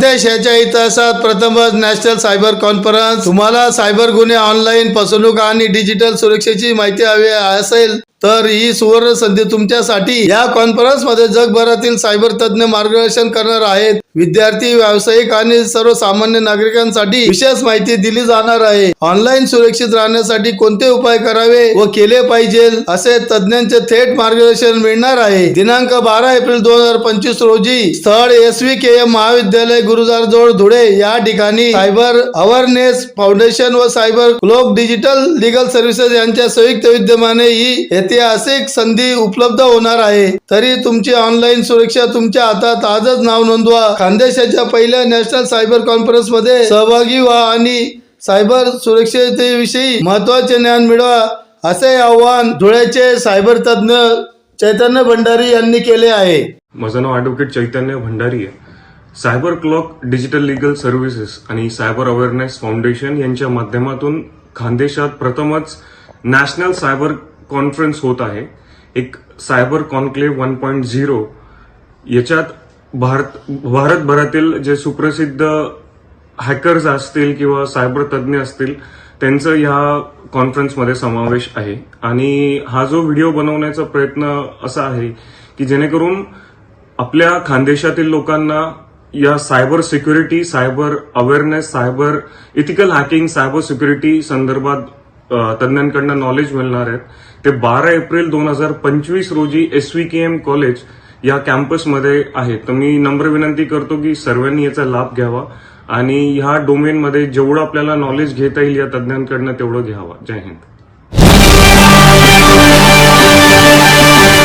खानदेश याच्या इतिहासात प्रथमच नॅशनल सायबर कॉन्फरन्स. तुम्हाला सायबर गुन्हे ऑनलाईन फसवणूक आणि डिजिटल सुरक्षेची माहिती हवी असेल तर ही सुवर्ण संधी तुमच्यासाठी या कॉन्फरन्समध्ये जगभरातील सायबर तज्ञ मार्गदर्शन करणार आहेत. विद्यार्थी व्यावसायिक आणि सर्वसामान्य नागरिकांसाठी विशेष माहिती दिली जाणार आहे. ऑनलाईन सुरक्षित राहण्यासाठी कोणते उपाय करावे व केले पाहिजे असे तज्ञांचे थेट मार्गदर्शन मिळणार आहे. दिनांक बारा एप्रिल दोन हजार पंचवीस रोजी स्थळ एस व्ही के एम महाविद्यालय गुरुजार जोड धुळे या ठिकाणी सायबर अवेअरनेस फाउंडेशन व cyber cloak digital legal services यांच्या संयुक्त विद्यमाने ही ऐतिहासिक संधी उपलब्ध होणार आहे. तरी तुमची ऑनलाईन सुरक्षा तुमच्या हातात आजच नाव नोंदवा. खानदेशाच्या पहिल्या नॅशनल सायबर कॉन्फरन्समध्ये सहभागी व्हा आणि सायबर सुरक्षतेविषयी महत्त्वाचे ज्ञान मिळवा असे आव्हान धुळ्याचे सायबर तज्ञ चैतन्य भंडारी यांनी केले आहे. माझं नाव ॲडव्होकेट चैतन्य भंडारी आहे. Cyber clock digital legal services आणि सायबर अवेअरनेस फाउंडेशन यांच्या माध्यमातून खानदेशात प्रथमच नॅशनल सायबर कॉन्फरन्स होत आहे. एक cyber conclave one point zero याच्यात भारत भारतभरातील जे सुप्रसिद्ध हॅकर्स असतील किंवा सायबर तज्ज्ञ असतील त्यांचं ह्या कॉन्फरन्समध्ये समावेश आहे. आणि हा जो व्हिडिओ बनवण्याचा प्रयत्न असा आहे की जेणेकरून आपल्या खानदेशातील लोकांना या cyber security cyber awareness cyber ethical hacking cyber security संदर्भात तज्ज्ञांकडनं नॉलेज मिळणार आहेत. ते बारा एप्रिल दोन हजार पंचवीस रोजी S V K M college या कॅम्पसमध्ये आहे तर मी नम्र विनंती करतो की सर्वांनी याचा लाभ घ्यावा आणि ह्या डोमेनमध्ये जेवढं आपल्याला नॉलेज घेता येईल या तज्ज्ञांकडनं तेवढं घ्यावं. जय हिंद.